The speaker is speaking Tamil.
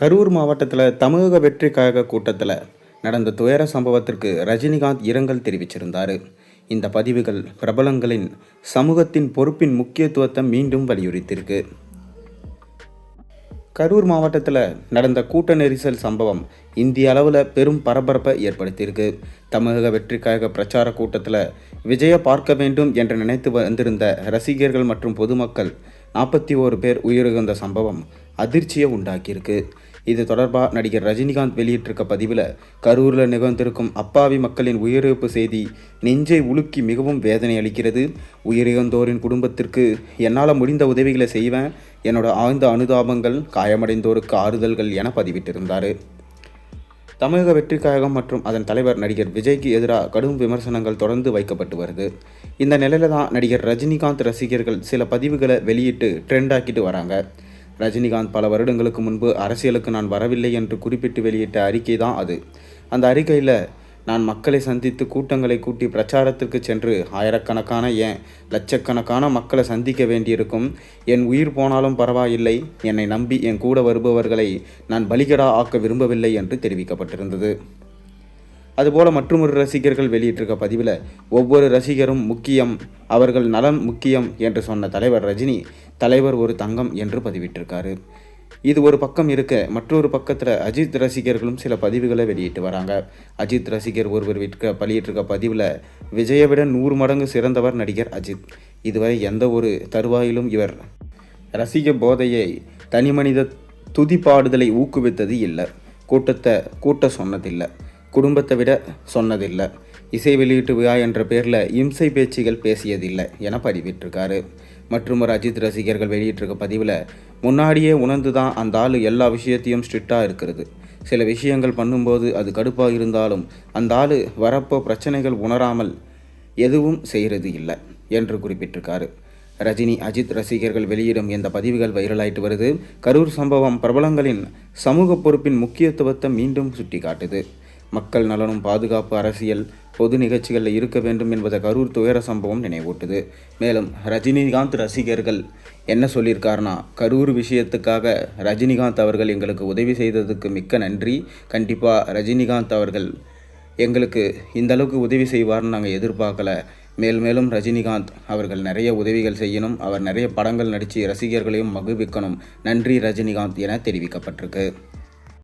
கரூர் மாவட்டத்தில் தமிழக வெற்றி கழக கூட்டத்தில் நடந்த துயர சம்பவத்திற்கு ரஜினிகாந்த் இரங்கல் தெரிவிச்சிருந்தார். இந்த பதிவுகள் பிரபலங்களின் சமூகத்தின் பொறுப்பின் முக்கியத்துவத்தை மீண்டும் வலியுறுத்தியிருக்கு. கரூர் மாவட்டத்தில் நடந்த கூட்ட நெரிசல் சம்பவம் இந்திய அளவில் பெரும் பரபரப்பை ஏற்படுத்தியிருக்கு. தமிழக வெற்றிக்காக பிரச்சார கூட்டத்தில் விஜய பார்க்க வேண்டும் என்று நினைத்து வந்திருந்த ரசிகர்கள் மற்றும் பொதுமக்கள் நாற்பத்தி ஓரு பேர் உயிரிழந்த சம்பவம் அதிர்ச்சியை உண்டாக்கியிருக்கு. இது தொடர்பாக நடிகர் ரஜினிகாந்த் வெளியிட்டிருக்க பதிவில் கரூரில் நிகழ்ந்திருக்கும் அப்பாவி மக்களின் உயிரிழப்பு செய்தி நெஞ்சை உலுக்கி மிகவும் வேதனை அளிக்கிறது. உயிரிழந்தோரின் குடும்பத்திற்கு என்னால் முடிந்த உதவிகளை செய்வேன். என்னோட ஆழ்ந்த அனுதாபங்கள் காயமடைந்தோருக்கு ஆறுதல்கள் என பதிவிட்டிருந்தார். தமிழக வெற்றிக் கழகம் மற்றும் அதன் தலைவர் நடிகர் விஜய்க்கு எதிராக கடும் விமர்சனங்கள் தொடர்ந்து வைக்கப்பட்டு வருது. இந்த நிலையில தான் நடிகர் ரஜினிகாந்த் ரசிகர்கள் சில பதிவுகளை வெளியிட்டு ட்ரெண்ட் ஆக்கிட்டு வராங்க. ரஜினிகாந்த் பல வருடங்களுக்கு முன்பு அரசியலுக்கு நான் வரவில்லை என்று குறிப்பிட்டு வெளியிட்ட அறிக்கை தான் அது. அந்த அறிக்கையில் நான் மக்களை சந்தித்து கூட்டங்களை கூட்டி பிரச்சாரத்திற்கு சென்று ஆயிரக்கணக்கான ஏன் லட்சக்கணக்கான மக்களை சந்திக்க வேண்டியிருக்கும். என் உயிர் போனாலும் பரவாயில்லை. என்னை நம்பி என் கூட வருபவர்களை நான் பலிகடா ஆக்க விரும்பவில்லை என்று தெரிவிக்கப்பட்டிருந்தது. அதுபோல மற்றொரு ரசிகர்கள் வெளியிட்டிருக்க பதிவில் ஒவ்வொரு ரசிகரும் முக்கியம் அவர்கள் நலம் முக்கியம் என்று சொன்ன தலைவர் ரஜினி தலைவர் ஒரு தங்கம் என்று பதிவிட்டிருக்காரு. இது ஒரு பக்கம் இருக்க மற்றொரு பக்கத்தில் அஜித் ரசிகர்களும் சில பதிவுகளை வெளியிட்டு வராங்க. அஜித் ரசிகர் ஒருவர் விற்க பலியிட்டிருக்க பதிவில் விஜயை விட நூறு மடங்கு சிறந்தவர் நடிகர் அஜித். இதுவரை எந்த ஒரு தருவாயிலும் இவர் ரசிக போதையை தனிமனித துதிப்பாடுதலை ஊக்குவித்தது இல்லை. கூட்டத்தை கூட்ட சொன்னதில்லை. குடும்பத்தை விட சொன்னதில்லை. இசை வெளியீட்டு விழா என்ற பேரில் இம்சை பேச்சுகள் பேசியதில்லை என பதிவிட்டிருக்காரு. மற்றும் ஒரு அஜித் ரசிகர்கள் வெளியிட்டிருக்க பதிவில் முன்னாடியே உணர்ந்து தான் அந்த ஆள் எல்லா விஷயத்தையும் ஸ்ட்ரிக்டாக இருக்கிறது. சில விஷயங்கள் பண்ணும்போது அது கடுப்பாக இருந்தாலும் அந்த ஆள் வரப்போ பிரச்சனைகள் உணராமல் எதுவும் செய்கிறது இல்லை என்று குறிப்பிட்டிருக்காரு. ரஜினி அஜித் ரசிகர்கள் வெளியிடும் இந்த பதிவுகள் வைரலாயிட்டு வருது. கரூர் சம்பவம் பிரபலங்களின் சமூக பொறுப்பின் முக்கியத்துவத்தை மீண்டும் சுட்டிக்காட்டுது. மக்கள் நலனும் பாதுகாப்பு அரசியல் பொது நிகழ்ச்சிகளில் இருக்க வேண்டும் என்பதை கரூர் துயர சம்பவம் நினைவூட்டுது. மேலும் ரஜினிகாந்த் ரசிகர்கள் என்ன சொல்லியிருக்காருனா கரூர் விஷயத்துக்காக ரஜினிகாந்த் அவர்கள் எங்களுக்கு உதவி செய்ததுக்கு மிக்க நன்றி. கண்டிப்பாக ரஜினிகாந்த் அவர்கள் எங்களுக்கு இந்த அளவுக்கு உதவி செய்வார்னு நாங்கள் எதிர்பார்க்கல. மேல் மேலும் ரஜினிகாந்த் அவர்கள் நிறைய உதவிகள் செய்யணும். அவர் நிறைய படங்கள் நடித்து ரசிகர்களையும் மகிழ்விக்கணும். நன்றி ரஜினிகாந்த் என தெரிவிக்கப்பட்டிருக்கு.